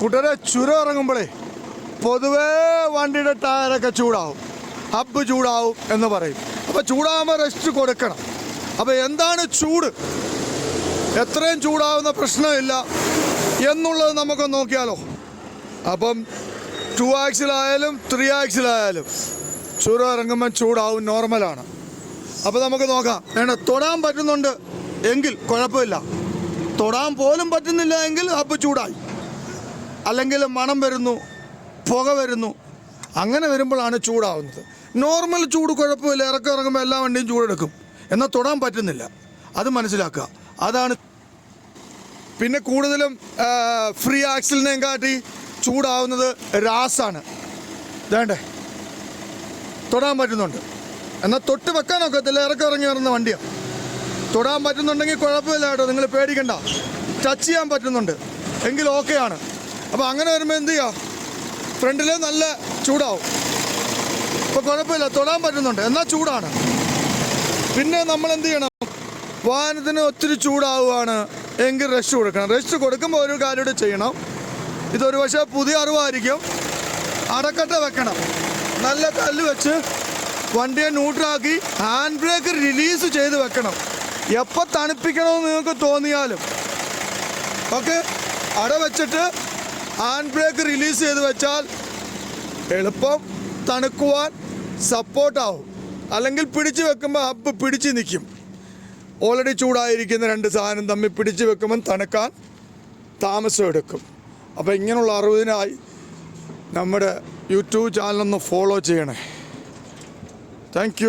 കൂട്ടുകാരെ ചുരം ഇറങ്ങുമ്പോഴേ പൊതുവേ വണ്ടിയുടെ ടയറൊക്കെ ചൂടാവും. ഹബ്ബ് ചൂടാവും എന്ന് പറയും. അപ്പോൾ ചൂടാകുമ്പോൾ റെസ്റ്റ് കൊടുക്കണം. അപ്പോൾ എന്താണ് ചൂട്? എത്രയും ചൂടാവുന്ന പ്രശ്നമില്ല എന്നുള്ളത് നമുക്ക് നോക്കിയാലോ. അപ്പം ടു ആക്സിലായാലും ത്രീ ആക്സിലായാലും ചുരം ഇറങ്ങുമ്പോൾ ചൂടാവും നോർമലാണ് അപ്പോൾ നമുക്ക് നോക്കാം. വേണ്ട തൊടാൻ പറ്റുന്നുണ്ട് എങ്കിൽ കുഴപ്പമില്ല. തൊടാൻ പോലും പറ്റുന്നില്ല എങ്കിൽ ഹബ്ബ് ചൂടായി. അല്ലെങ്കിൽ മണം വരുന്നു പുക വരുന്നു അങ്ങനെ വരുമ്പോഴാണ് ചൂടാവുന്നത്. നോർമൽ ചൂട് കുഴപ്പമില്ല ഇറക്കം ഇറങ്ങുമ്പോൾ എല്ലാ വണ്ടിയും ചൂടെടുക്കും. എന്നാൽ തൊടാൻ പറ്റുന്നില്ല. അത് മനസ്സിലാക്കുക. അതാണ് പിന്നെ കൂടുതലും ഫ്രീ ആക്സിലിനെയും കാട്ടി ചൂടാവുന്നത് രാസാണ്. വേണ്ടേ തൊടാൻ പറ്റുന്നുണ്ട്. എന്നാൽ തൊട്ട് വെക്കാൻ ഒക്കത്തില്ല ഇറക്കം ഇറങ്ങി വരുന്ന വണ്ടിയാണ് തൊടാൻ പറ്റുന്നുണ്ടെങ്കിൽ കുഴപ്പമില്ല കേട്ടോ നിങ്ങൾ പേടിക്കണ്ട. ടച്ച് ചെയ്യാൻ പറ്റുന്നുണ്ട്. എങ്കിൽ ഓക്കെയാണ് അപ്പോൾ അങ്ങനെ വരുമ്പോൾ എന്ത് ചെയ്യുക ഫ്രണ്ടിൽ നല്ല ചൂടാവും. ഇപ്പോൾ കുഴപ്പമില്ല തൊടാൻ പറ്റുന്നുണ്ട്. എന്നാൽ ചൂടാണ്. പിന്നെ നമ്മൾ എന്ത് ചെയ്യണം? വാഹനത്തിന് ഒത്തിരി ചൂടാവുകയാണ് എങ്കിൽ റെസ്റ്റ് കൊടുക്കണം. റെസ്റ്റ് കൊടുക്കുമ്പോൾ ഒരു കാര്യം ചെയ്യണം. ഇതൊരു പക്ഷേ പുതിയ അറിവായിരിക്കും. അടക്കട്ട വെക്കണം. നല്ല കല്ല് വെച്ച് വണ്ടിയെ ന്യൂട്രാക്കി ഹാൻഡ് ബ്രേക്ക് റിലീസ് ചെയ്ത് വെക്കണം. എപ്പോൾ തണുപ്പിക്കണമെന്ന് നിങ്ങൾക്ക് തോന്നിയാലും. ഓക്കെ അട വെച്ചിട്ട് ഹാൻഡ് ബ്രേക്ക് റിലീസ് ചെയ്ത് വെച്ചാൽ എളുപ്പം തണുക്കുവാൻ സപ്പോർട്ടാവും. അല്ലെങ്കിൽ പിടിച്ചു വെക്കുമ്പോൾ ഹബ്ബ് പിടിച്ച് നിൽക്കും ഓൾറെഡി ചൂടായിരിക്കുന്ന രണ്ട് സാധനം തമ്മിൽ പിടിച്ചു വെക്കുമ്പം തണുക്കാൻ താമസം എടുക്കും. അപ്പോൾ ഇങ്ങനെയുള്ള അറിവിനായി നമ്മുടെ യൂട്യൂബ് ചാനലൊന്ന് ഫോളോ ചെയ്യണേ. താങ്ക്